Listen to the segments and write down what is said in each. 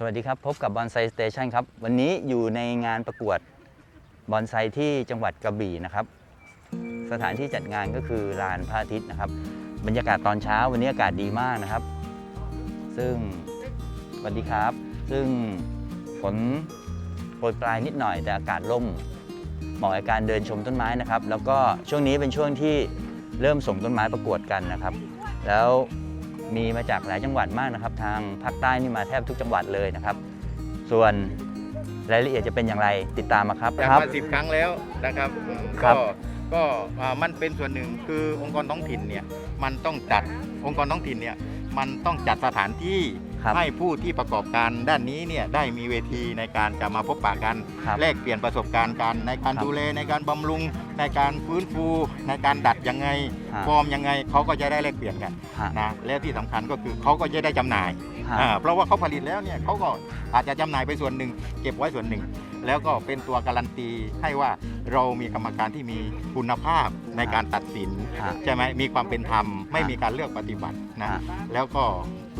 สวัสดีครับ พบกับบอนไซสเตชันครับ วันนี้อยู่ในงานประกวดบอนไซที่จังหวัดกระบี่นะครับ สถานที่จัดงานก็คือลานพระอาทิตย์นะครับ บรรยากาศตอนเช้าวันนี้อากาศดีมากนะครับ ซึ่งสวัสดีครับ ซึ่งฝนโปรยปลายนิดหน่อยแต่อากาศร่มเหมาะกับการเดินชมต้นไม้นะครับ แล้วก็ช่วงนี้เป็นช่วงที่เริ่มส่งต้นไม้ประกวดกันนะครับ แล้ว มีมาจากหลายจังหวัดมากนะครับ ทางภาคใต้นี่มาแทบทุกจังหวัดเลยนะครับ ส่วนรายละเอียดจะเป็นอย่างไรติดตามมาครับจัดครับ มาสิบครั้งแล้วนะครับอืมครัก็บ ก็อ่ามันเป็นส่วนหนึ่งคือองค์กรท้องถิ่นเนี่ยมันต้องจัดองค์กรท้องถิ่นเนี่ยมันต้องจัดสถานที่ ครับให้ผู้ที่ประกอบการด้านนี้เนี่ยได้มีเวทีในการจะมาพบปะกัน ครับแลกเปลี่ยนประสบการณ์กัน ในการครับดูแลในการบำรุง ในการฟื้นฟู ในการดัดยังไงฮะ ฟอร์มยังไงเขาก็จะได้แลกเปลี่ยนกันฮะนะและที่สำคัญก็คือเขาก็จะได้จำหน่ายฮะ อ่าเพราะว่าเขาผลิตแล้วเนี่ยเขาก็อาจจะจำหน่ายไปส่วนหนึ่ง เก็บไว้ส่วนหนึ่ง แล้วก็เป็นตัวการันตีให้ว่าเรามีกรรมการที่มีคุณภาพในการตัดสิน ฮะ ใช่ไหมมีความเป็นธรรมไม่มีการเลือกปฏิบัตินะฮะ แล้วก็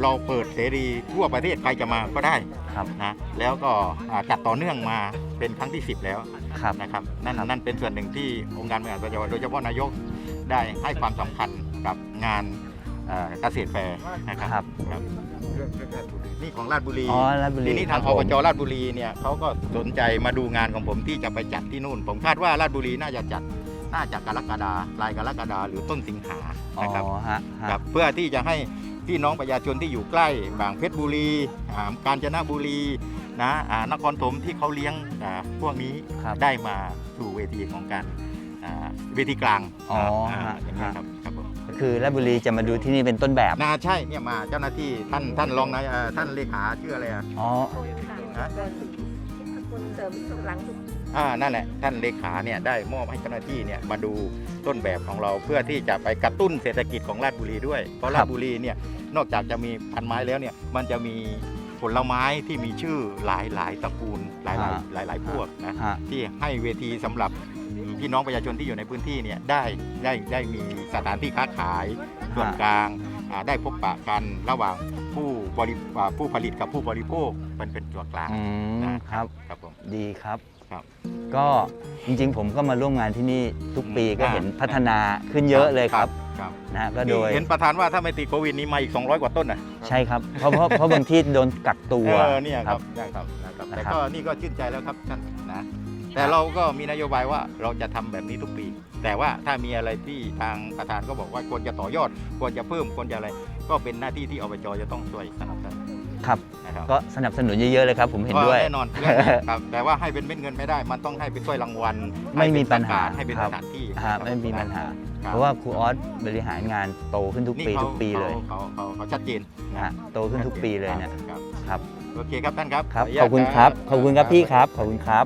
เราเปิดเสรีทั่วประเทศใครจะมาก็ได้ครับนะแล้วก็อ่าจัดต่อเนื่องมาเป็นครั้งที่ 10 แล้วครับ นะครับนั่นครับนั่นเป็นส่วนหนึ่งที่องค์การบริหารส่วนจังหวัดโดยเฉพาะนายกได้ให้ความสำคัญกับงานเอ่อเกษตรแฟร์นะครับครับ ครับนี่ของราชบุรี อ๋อราชบุรีทีนี้ทางคอบผม จราชบุรีเนี่ยเขาก็สนใจมาดูงานของผมที่จะไปจัดที่นู่น ผมคาดว่าราชบุรีน่าจะจัดน่าจะกรกฎาปลายกรกฎาหรือต้นสิงหาอ๋อนะครับฮะฮะ ครับเพื่อที่จะให้ พี่น้องประชาชนที่อยู่ใกล้บางเพชรบุรีอ่ากาญจนบุรีนะอ่านครถมที่เขาเลี้ยงอ่าพวกนี้ครับได้มาสู่เวทีของการอ่าเวทีกลางอ๋ออ่าฮะอย่างนี้ยครับครับผมก็คือราชบุรีจะมาดูที่นี่เป็นต้นแบบนาใช่เนี่ยมาเจ้าหน้าที่ท่านท่านรองนายอ่าท่านเลขาชื่ออะไรอะอ๋อฮะคุณเสริมสุขหลังสุขอ่านั่นแหละท่านเลขาเนี่ยได้มอบให้เจ้าหน้าที่เนี่ยมาดูต้นแบบของเราเพื่อที่จะไปกระตุ้นเศรษฐกิจของราชบุรีด้วย เพราะราชบุรีเนี่ย นอกจากจะมีพันไม้แล้วเนี่ยมันจะมีผลไม้ที่มีชื่อหลายหลายตระกูลหลายหลายหลายหลายพวกนะฮะ ที่ให้เวทีสำหรับพี่น้องประชาชนที่อยู่ในพื้นที่เนี่ยได้ได้ได้มีสถานที่ค้าขายส่วนกลางอ่าได้พบปะกันระหว่างผู้บริอ่าผู้ผลิตกับผู้บริโภคมันเป็นตัวกลางอืมนะครับครับผม ดีครับ ครับก็จริงๆ ผมก็มาร่วมงานที่นี่ทุกปีอืมก็อ่าเห็นพัฒนาขึ้นเยอะเลยครับ ครับนะฮะก็โดย เห็นประธานว่าถ้าไม่ติดโควิดนี้มาอีก 200 กว่าต้นนะใช่ครับ เพราะเพราะเพราะบางที่โดนกักตัว เออเนี่ยครับนะครับนะครับนะครับแต่ก็นี่ก็ชื่นใจแล้วครับท่านนะแต่เราก็มีนโยบายว่าเราจะทำแบบนี้ทุกปี แต่ว่าถ้ามีอะไรที่ทางประธานก็บอกว่าควรจะต่อยอด ควรจะเพิ่มควรจะอะไร ก็เป็นหน้าที่ที่อบจจะต้องช่วยสนับสนุนครับนะครับก็สนับสนุนเยอะๆเลยครับผมเห็นด้วยก็แน่นอนเรื่องนี้ครับแต่ว่าให้เป็นเม็ดเงินไม่ได้ มันต้องให้เป็นถ้วยรางวัลไม่มีปัญหาให้เป็นครัสบถานที่ฮะไม่มีปัญหาคบ เพราะว่าครูออสบริหารงานโตขึ้นทุกนี่ปีขาทุกปีเลยเขาเขาเขาชัดเจนนะฮะโตขึ้นทุกปีเลยเนี่ยครับครับโอเคครับท่านครับครับนุญาขตอบคุณครับขอบคุณครับพี่ครับขอบคุณครับ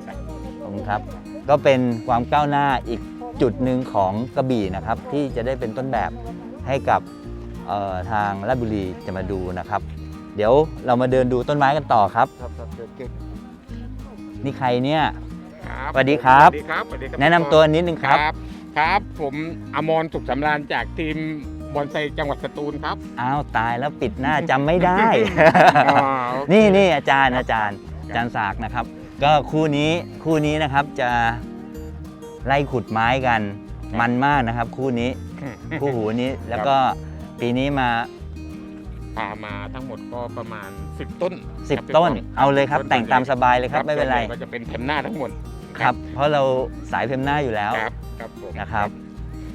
ขอบคุณครับ ก็เป็นความก้าวหน้าอีกจุดหนึ่งของกระบี่นะครับ ที่จะได้เป็นต้นแบบให้กับเอ่อทางราชบุรีจะมาดูนะครับ เดี๋ยวเรามาเดินดูต้นไม้กันต่อครับครับครับเชิญเชิญนี่ใครเนี่ยครับสวัสดีครับสวัสดีครับสวัสดีครับ แนะนำตัวนิดนึงคครัรับบ ครับ ผมอมรสุขสำราญจากทีมบอลไซจังหวัดสตูลครับ อ้าวตายแล้วปิดหน้าจำไม่ได้อ๋อโอเคนี่นี่อาจารย์อาจารย์อาจารย์ศากนะครับ ก็คู่นี้คู่นี้นะครับจะไล่ขุดไม้กันมันมากนะครับ คู่นี้คู่หูนี้แล้วก็ปีนี้มาพามาทั้งหมดก็ประมาณ 10 ต้นครับ10 ต้น เอาเลยครับต้นแต่งตามสบายเลยครับไม่เป็นไรส่วใหญ่ก็จะเป็นเทมหน้าทั้งหมด ครับ เพราะเราสายเพมหน้าอยู่แล้วครับครับผมนะครับ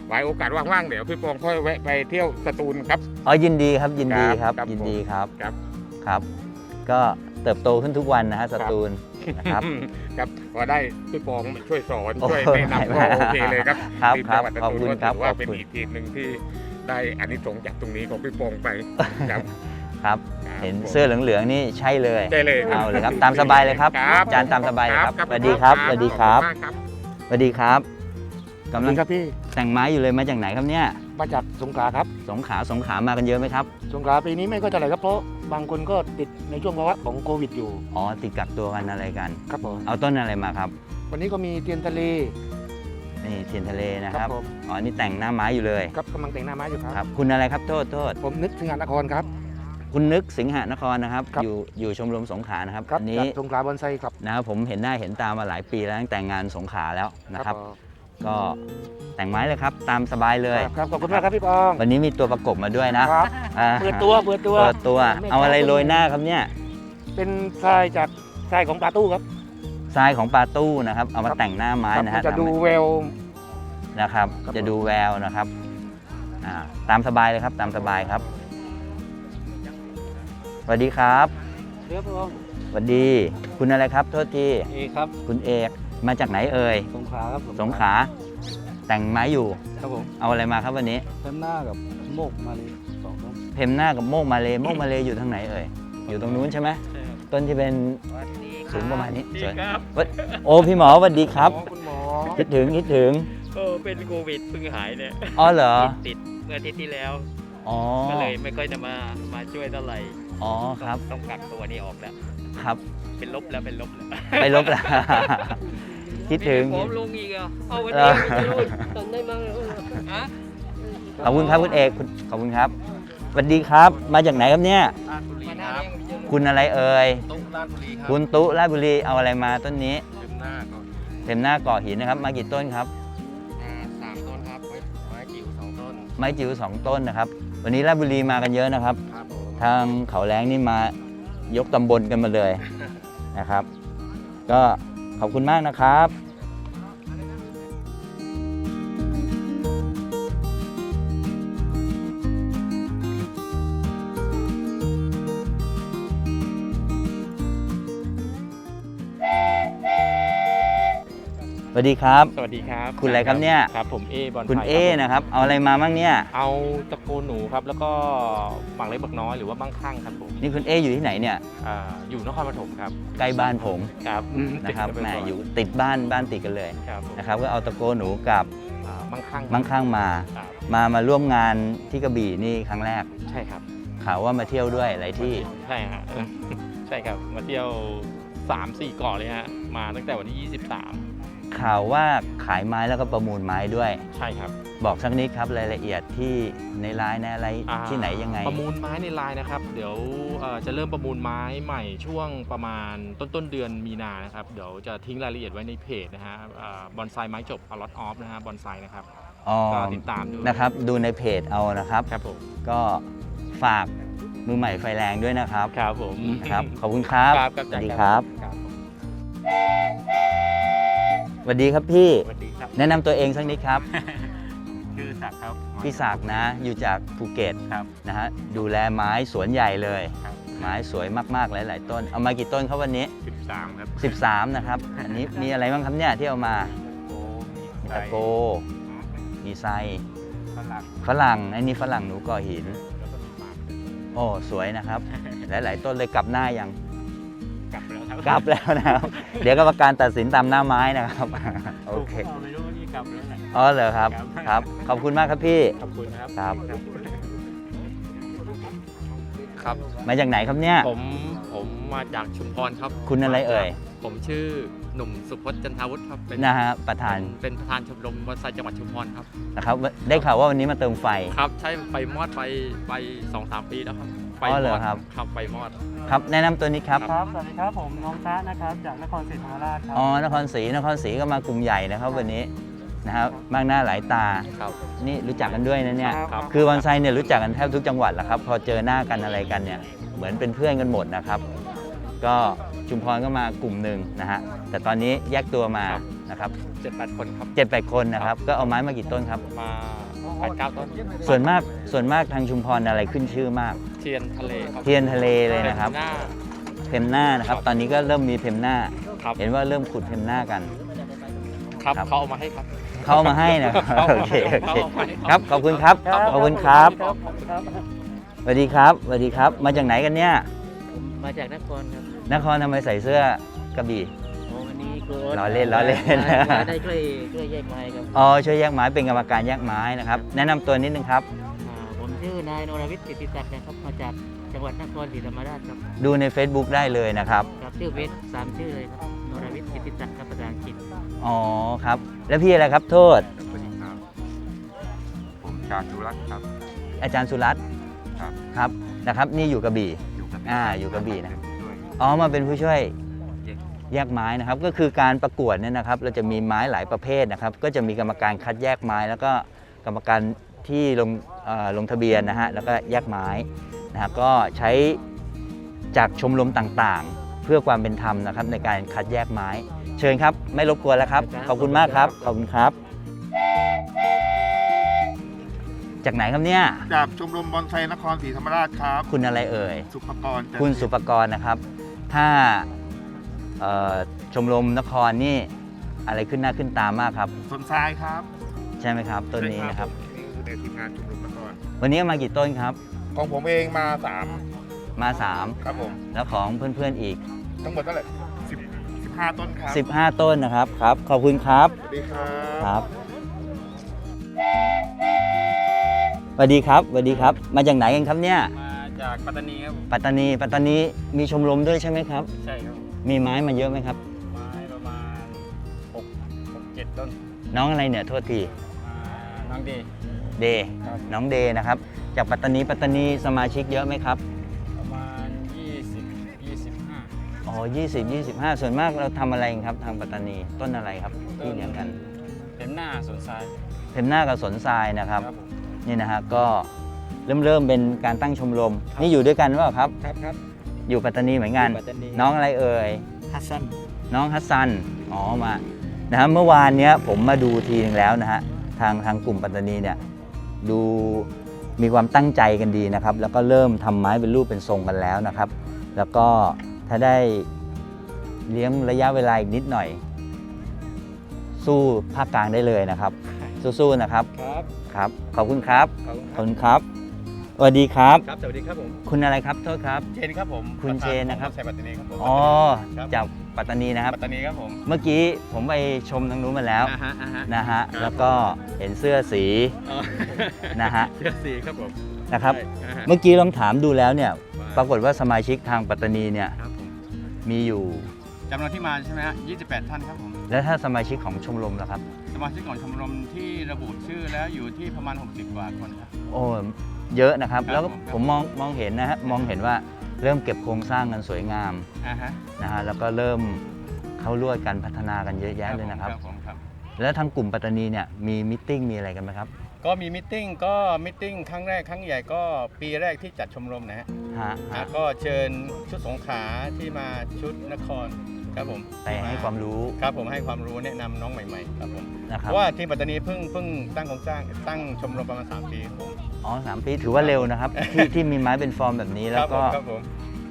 ไว้โอกาสว่างๆเดี๋ยวพี่ปองค่อยแวะไปเที่ยวสตูลครับอ๋อยินดีครับยินดีคครัรับบครับ ยินดีครับครับครับ ก็เติบโตขึ้นทุกวันนะฮะสตูลนะครับครับพอได้พี่ปองช่วยสอนโอ้ช่วยโหแนะนำก็โอเคเลยครับครับทีมครัจับงหวัดสขอบตูลคุณก็ครับถือขว่าอบเป็นคุณอีกทีมหนึ่งที่ได้อานิสงส์จากตรงนี้ของพี่ปองไปครับ ครับครับ เห็นผมเสื้อเหลืองๆนี่ใช่เลยได้เลยครับเอาเลยครับตามสบายเลยครับครับอาจารย์ตามสบายเลยครับครับสวัสดีครับสวัสดีครับขอณมากครับสวัสดีครับกำลังครับพี่แต่งไม้อยู่เลยมาจากไหนครับเนี่ยมาจากสงขลาครับ สงขลาสงขลามากันเยอะไหมครับ สงขลาปีนี้ไม่ก็เท่าไหร่ครับเพราะบางคนก็ติดในช่วงภาวะของโควิดอยู่อ๋อติดกักตัวกันอะไรกัน ครับผมเอาต้นอะไรมาครับ วันนี้ก็มีเทียนทะเลนี่เทียนทะเลนะครับผมอ๋อนี่แต่งหน้าไม้อยู่เลย ครับกำลังแต่งหน้าไม้อยู่ครับครับ คุณอะไรครับโทษโทษผมนึกถึงงานนครครับ คุณนึกสิงหนครนะครับ ครับ อยู่อยู่ชมรมสงขลานะครับครับอันจานี้กสงขลาบอนไซครับนะครับผมเห็นหน้าเห็นตามาหลายปีแล้วตั้งแต่งานสงขลาแล้วนะครับเอ่อก็แต่งไม้เลยครับ ตามสบายเลย ครับขอบคุณมากครับพี่ปองวันนี้มีตัวประกบมาด้วยนะครับ อ่าเปิดตัวเปิดตัว เปิดตัว เอาอะไรโรยหน้าครับเนี่ยเป็นทรายจากทรายของปลาตู้ครับ ทรายของปลาตู้นะครับ เอามาครับ แต่งหน้าไม้ครับนะมัฮะนจะดูทำแวว นะครับ ครับ จะดูแววนะครับอ่าตามสบายเลยครับตามสบายครับส วัสดีครับเรียบร้อยสวัสดี คุณอะไรครับ โทษที เอครับ คุณเอก มาจากไหนเอ่ย สงขลาครับผมสงขลา แต่งไม้อยู่ ครับผม เอาอะไรมาครับวันนี้เต็มหน้ากับโมกมาเลยสองต้นเพมหน้ากับโมกมาเลยโมกมาเลยอยู่ทางไหนเอ่ย อยู่ตรงนู้นใช่ไหมใช่ครับต้นที่เป็นสูงประมาณนี้สวยครับวัดโอ้พี่หมอสวัสดีครับ คุณหมอคิดถึงคิดถึงก็เป็นโควิดเพิ่งหายเนี่ยอ๋อเหรอ ติดเมื่ออาทิตย์ที่แล้ว อ๋อ ก็เลยไม่ค่อยจะมา มาช่วยเท่าไหร่ อ๋อครับ ต้องกักตัวนี่ออกแล้ว ครับ เป็นลบแล้วเป็นลบแล้วไปลบแล้วคิดถึง ผมลงอีกอะเอาวันเอนี้อไม่รู้ทำได้มั้งฮะขอบคุณครับคุณเอกคุณขอบคุณครับสวัสดีครับ มาจากไหนครับเนี่ย ราชบุรีครับคุณอะไรเอ่ย ตุ๊กราชบุรีครับคุณตุราชบุรีเอาอะไรมาต้นนี้ เต็มหน้าก็เต็มหน้าก่อหินนะครับ มากี่ต้นครับ อ่าสามต้นครับไม้ไม้จิ๋วสองต้นไม้จิ๋วสองต้นนะครับ วันนี้ราชบุรีมากันเยอะนะครับ ครับผม ทางเขาแรงนี่มายกตำบลกันมาเลยนะครับ ก็ขอบคุณมากนะครับ วัสดีครับ สวัสดีครับคุณอะไรครับเนี่ย ครับผมเอบอลคุณไทยเอรับผมนะครับ เอาอะไรมาบ้างเนี่ย เอาตะโกนหนูครับ แล้วก็หมากเล็กบักน้อยหรือว่าบ้างข้างครับผมนี่คุณเออยู่ที่ไหนเนี่ยอ่าอยู่นครปฐมครับใกล้บ้านผมครับนะครับติดกัแหมไปก่อยู่ติดบ้านบ้านติดกันเลยครับผมนะครับก็เอาตะโกหนูกับอ่าบ้างข้างมั่งข้างมาครับมามาร่วมงานที่กระบี่นี่ครั้งแรกใช่ครับข่าวว่ามาเที่ยวด้วยหลายที่ใช่ฮะใช่ครับมาเที่ยว 3 4เกาะเลยฮะมาตั้งแต่วันที่ 23 ข่าวว่าขายไม้แล้วก็ประมูลไม้ด้วย ใช่ครับ บอกสักนิดครับรายละเอียดที่ในไลน์ในอะไรอ่าที่ไหนยังไง ประมูลไม้ในไลน์นะครับ เดี๋ยวเอ่อจะเริ่มประมูลไม้ใหม่ช่วงประมาณต้นต้นๆเดือนมีนานะครับ เดี๋ยวจะทิ้งรายละเอียดไว้ในเพจนะฮะบอนไซไม้จบอลอตออฟนะฮะบอนไซนะครับ อ๋อ ก็ติดตามดูนะครับ ดูในเพจเอานะครับ ครับผมก็ฝากมือใหม่ไฟแรงด้วยนะครับ ครับผมนะครับ ขอบคุณครับ ครับสวัสดีครับ ครับส วัสดีครับพี่ สวัสดีครับ แนะนำตัวเองสักนิดครับ ชื่อศักดิ์ครับพี่ศักดิ์นะ อยู่จากภูเก็ตครับ นะฮะ ดูแลไม้สวนใหญ่เลย ครับ ไม้สวยมากๆ หลาย ๆ ต้น เอามากี่ต้นครับวันนี้ 13 ครับ13 นะครับ อันนี้มีอะไรบ้างครับเนี่ยที่เอามา โอ้มีตะโก มีไซ ฝรั่งฝรั่งไอ้นี่ฝรั่งหนูก่อหิน แล้วก็มีหมากโอ้ สวยนะครับ หลาย ๆ ต้นเลยกลับหน้ายัง กลับแล้วครับกลับแล้วนะครับ เดี๋ยวกรรมการตัดสินตามหน้าไม้นะครับ โอเคผมไม่รู้ว่านี่กลับแล้วแหละ อ๋อเหรอครับครับขอบคุณมากครับพี่ ขอบคุณครับ ครับ ครับ มาจากไหนครับเนี่ย ผมผมมาจากชุมพรครับคุณอะไรเอ่ย ผมชื่อหนุ่มสุพจน์จันทาวุฒิครับเป็นนะฮะประธานเป็นประธานชมรมบอนไซจังหวัดชุมพรครับ นะครับ ได้ข่าวว่าวันนี้มาเติมไฟ ครับ ใช่ไฟมอดไปไปสองสามปีแล้วครับ ไฟอ๋อมเหรออดครับ ครับไฟมอด ครับแนะนำตัวนี้ครับครับ สวัสดีครับ ผมน้องตะนะครับ จากนครศรีธรรมราชครัอ๋อนครศรีนครศรีก็มากลุ่มใหญ่นะครับวันนี้นะครับมากหน้าหลายตา ครับ นี่รู้จักกันด้วยนะเนี่ย ครับ คือวันไซเนี่ยรู้จักกันแทบทุกจังหวัดแหละครับ พอเจอหน้ากันอะไรกันเนี่ยเหมือนเป็นเพื่อนกันหมดนะครับ ก็ ชุมพรก็มากลุ่มหนึ่งนะฮะแต่ตอนนี้แยกตัวมานะครับเจ็ดแปดคนครับเจ็ดแปดคนนะครับก็เอาไม้มากี่ต้นครับ มาแปดเก้าต้นส่วนมากส่วนมากทางชุมพรอะไรขึ้นชื่อมาก เทียนทะเลครับเทียนทะเลเลยนะครับหน้า เพมหน้านะครับ ตอนนี้ก็เริ่มมีเพมหน้า ครับ เห็นว่าเริ่มขุดเพมหน้ากัน ครับครับเขาเอามาให้ครับ เข้ามาให้นะครับเขาโอเอามาเคให้โอเคเขาเอามาให้ ครับขอบคุณครับขอบคุณครับครับ สวัสดีครับสวัสดีครับ มาจากไหนกันเนี่ยผมมาจากนครครับ นครทำไมใส่เสื้อกระบี่โอ้วันนี้ครูล้อเล่นล้อเล่นมามาได้ช่วยช่วยแยกไม้ครับอ๋อช่วยแยกไม้เป็นกรรมการแยกไม้นะครับ แนะนำตัวนิดนึงครับ อ่าผมชื่อนายนรวิทย์สิทธิศักดิ์นะครับมาจากจังหวัดนครศรีธรรมราชครับดูใน Facebook ได้เลยนะครับ ครับชื่อเวสสามชื่อเลยครับนรวิทย์สิทธิศักดิ์ครับภาษาอังกฤษอ๋อครับ แล้วพี่อะไรครับโทษ สวัสดีครับ ผมชาญสุรัตน์ครับ อาจารย์สุรัตน์ครับ ครับนะครับ นี่อยู่กระบี่ อยู่กับอ่าอยู่กระบี่นะด้วย อ๋อมาเป็นผู้ช่วยแยกไม้นะครับ ก็คือการประกวดเนี่ยนะครับ เราจะมีไม้หลายประเภทนะครับ ก็จะมีกรรมการคัดแยกไม้ แล้วก็กรรมการที่ลงเอ่อลงทะเบียนนะฮะแล้วก็แยกไม้นะฮะก็ใช้จากชมรมต่างๆ เพื่อความเป็นธรรมนะครับ ในการคัดแยกไม้ เชิญครับ ไม่รบกวนแล้วครับ ขอบคุณมากครับขอบคุณครับ จากไหนครับเนี่ยจากชมรมบอนไซนครศรีธรรมราชครับ คุณอะไรเอ่ย สุภกรจันทร์คุณสุปกรณ์นะครับ ถ้าเอ่อชมรมนครนี่อะไรขึ้นหน้าขึ้นตามากครับสวนทรายครับ ใช่ไหมครับต้นนี้นะครับนี่คือในทีมงานชมรมนครวันนี้เอามากี่ต้นครับ ของผมเองมาสามมาครับผม3แล้วของเพื่อนๆอีก ทั้งหมดเท่าไหร่สิบสิบห้าต้นครับ15ต้นนะครับครับ ขอบคุณครับสวัสดีครับครับสวัสดีครับสวัสดีครับ มาจากไหนกันครับเนี่ยมา จากปัตตานีครับปัตตานี ปัตตานีมีชมรมด้วยใช่ไหมครับ ใช่ครับมีไม้มาเยอะไหมครับ ไม้ประมาณ6 6 7ต้นน้องอะไรเนี่ยโทษที อ่าน้องดี เดย์ครับ น้องเดย์นะครับ จากปัตตานี ปัตตานีสมาชิกเยอะไหมครับ ประมาณ 20 25อ๋อ20 25 ส่วนมากเราทำอะไรกันครับ ทางปัตตานี ต้นอะไรครับที่เลี้ยงกัน เต็มหน้าสวนทรายเพมหน้ากับสนทรายนะครับครับผมนี่นะฮะก็ เริ่มเริ่มเป็นการตั้งชมรม นี่อยู่ด้วยกันหรือเปล่าครับ ครับครับอยู่ปัตตานีเหมือนกัน ปัตตานีน้องอะไรเอ่ย ฮัสซัน น้องฮัสซัน อ๋อมานะฮะเมื่อวานเนี้ยผมมาดูทีนึงแล้วนะฮะทางทางกลุ่มปัตตานีเนี่ยดูมีความตั้งใจกันดีนะครับ แล้วก็เริ่มทำไม้เป็นรูปเป็นทรงกันแล้วนะครับ แล้วก็ถ้าได้เลี้ยงระยะเวลาอีกนิดหน่อย สู้ภาคกลางได้เลยนะครับ สู้ๆนะครับ ครับ ครับ ขอบคุณครับ ขอบคุณขคอบรับคุณครับ สวัสดีครับ ครับสวัสดีครับผมคุณอะไรครับโทษครับ เชนครับผมคุณเชนนะครับใส่ปัตตานีครับผมอ๋อครับจากปัตตานีนะครับปัตตานีครับผมเมื่อกี้ผมไปชมทางนู้นมาแล้วอ่าฮะอ่าฮะนะฮะครับแล้วก็เห็นเสื้อสีอ๋อนะฮะเชือกสีครับผมนะครับใช่อ่าฮะเมื่อกี้ลองถามดูแล้วเนี่ย ปรากฏว่าสมาชิกทางปัตตานีเนี่ยครับผมมีอยู่จำนวนที่มาใช่ไหมฮะ28 ท่านครับผม แล้วถ้าสมาชิกของชมรมล่ะครับ สมาชิกของชมรมที่ระบุชื่อแล้วอยู่ที่ประมาณ 60 กว่าคนครับ โอ้ เยอะนะครับ ครับแล้วก็ผมผมมองมองเห็นนะฮะมองเห็นว่าเริ่มเก็บโครงสร้างกันสวยงามอ่าฮะนะฮะแล้วก็เริ่มเข้าร่วมกันพัฒนากันเยอะแยะเลยนะครับ ผมครับ แล้วทางกลุ่มปัตตานีเนี่ยมีมิทติ้งมีอะไรกันไหมครับก็มีมิทติ้งก็มิทติ้งครั้งแรกครั้งใหญ่ก็ปีแรกที่จัดชมรมนะฮะฮะอ่าฮะ ก็เชิญชุดสงขลาที่มาชุดนคร ครับผมไปให้ความรู้ครับผมให้ความรู้แนะนำน้องใหม่ๆครับผมนะคเพรับราะว่าทีมปัตตานีเพิ่งเพิ่งตั้งโครงสร้างตั้งชมรมประมาณ3ปีครับผมอ๋อสามปีถือว่าเร็วนะครับ ที่ที่มีไม้เป็นฟอร์มแบบนี้คแล้รัวผก็มครับผม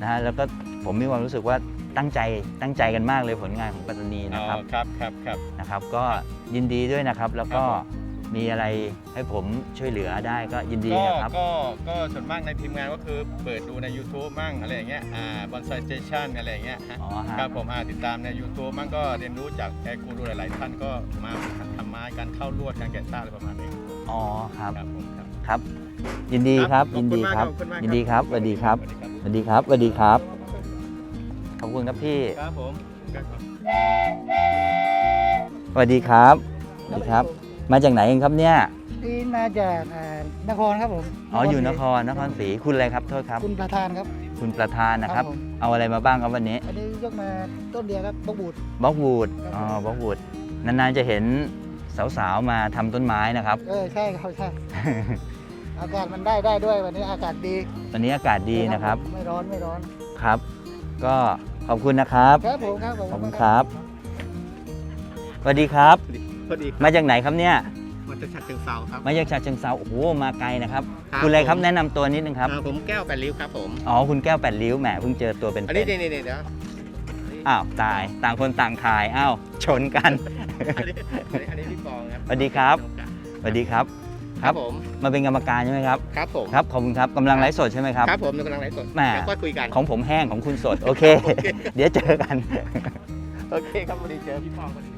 นะฮะแล้วก็ผมมีความรู้สึกว่าตั้งใจตั้งใจกันมากเลยผลงานของปัตตานีอ๋นะอครับครับครับครับ นะครับ ก็ยินดีด้วยนะครับ แล้วก็ครับผ มีอะไรให้ผมช่วยเหลือได้ก็ยินดีก็นะครับ ก็ก็ส่วนมากในทีมงานก็คือเปิดดูใน YouTube มั่งอะไรอย่างเงี้ยอ่าบอนไซสเตชันอะไรอย่างเงี้ยฮะอ๋อฮะ ครับผมอ่าติดตามใน YouTube มั่งก็เรียนรู้จากแกกูรูหลาย ๆ ท่านก็มาทำไม้การเข้าลวดการแกะสร้างอะไรประมาณนี้อ๋อครับครับผมครับ ครับ ยินดีครับขอบยินคุดีณมากครับขอบคุณมากยินดีครับสวัสดีครับสวัสดีครับสวัสดีครับสวัสดีครับ ขอบคุณครับพี่ครับผมครับสวัสดีครับสวัสดีครับ มาจากไหนกันครับเนี่ยนี่มาจากอ่านครครับผมอ๋ออยู่นครนครศรีคุณอะไรครับโทษครับ คุณประธานครับ คุณประธานนะครับครับผมเอาอะไรมาบ้างครับวันนี้อันนี้ยกมาต้นเดียวครับบกบูดบล็อกวูดครับอ๋อบล็อกวูดนานๆจะเห็นสาวๆมาทำต้นไม้นะครับ เออใช่ครับใช่อากาศมันได้ได้ด้วยวันนี้อากาศดี วันนี้อากาศดีนะครับ ไม่ร้อนไม่ร้อนครับ ก็ขอบคุณนะครับ ครับผมครับผมขอบคุณครับสวัสดีครับ สวัสดีมาจากไหนครับเนี่ยมาจากฉะเชิงเซาครับ มาจากฉะเชิงเซาโอ้โหมาไกลนะครับครับคุณอะไรครับผม แนะนำตัวนิดนึงครับอ่าผมแก้วแปดริ้วครับผม อ๋อคุณแก้วแปดริ้วแหมเพิ่งเจอตัวเป็นอันๆนี้นี่นี่นี่เดี๋ยวอ้าวตายต่างคนต่างถ่ายอ้าวชนกันอันนี้อันนี้อันนี้พี่ปองครับสวัสดีครับ สวัสดีครับครับผมมาเป็นกรรมการใช่ไหมครับครับผมครับขอบคุณครับกำลังไลฟ์สดใช่ไหมครับ ครับผมกำลังไลฟ์สดแหม่เดี๋ยวค่อยคุยกันของผมแห้งของคุณสดโอเคโอเค เดี๋ยวเจอกัน โอเคครับวันนี้เจอพี่ปองพอดี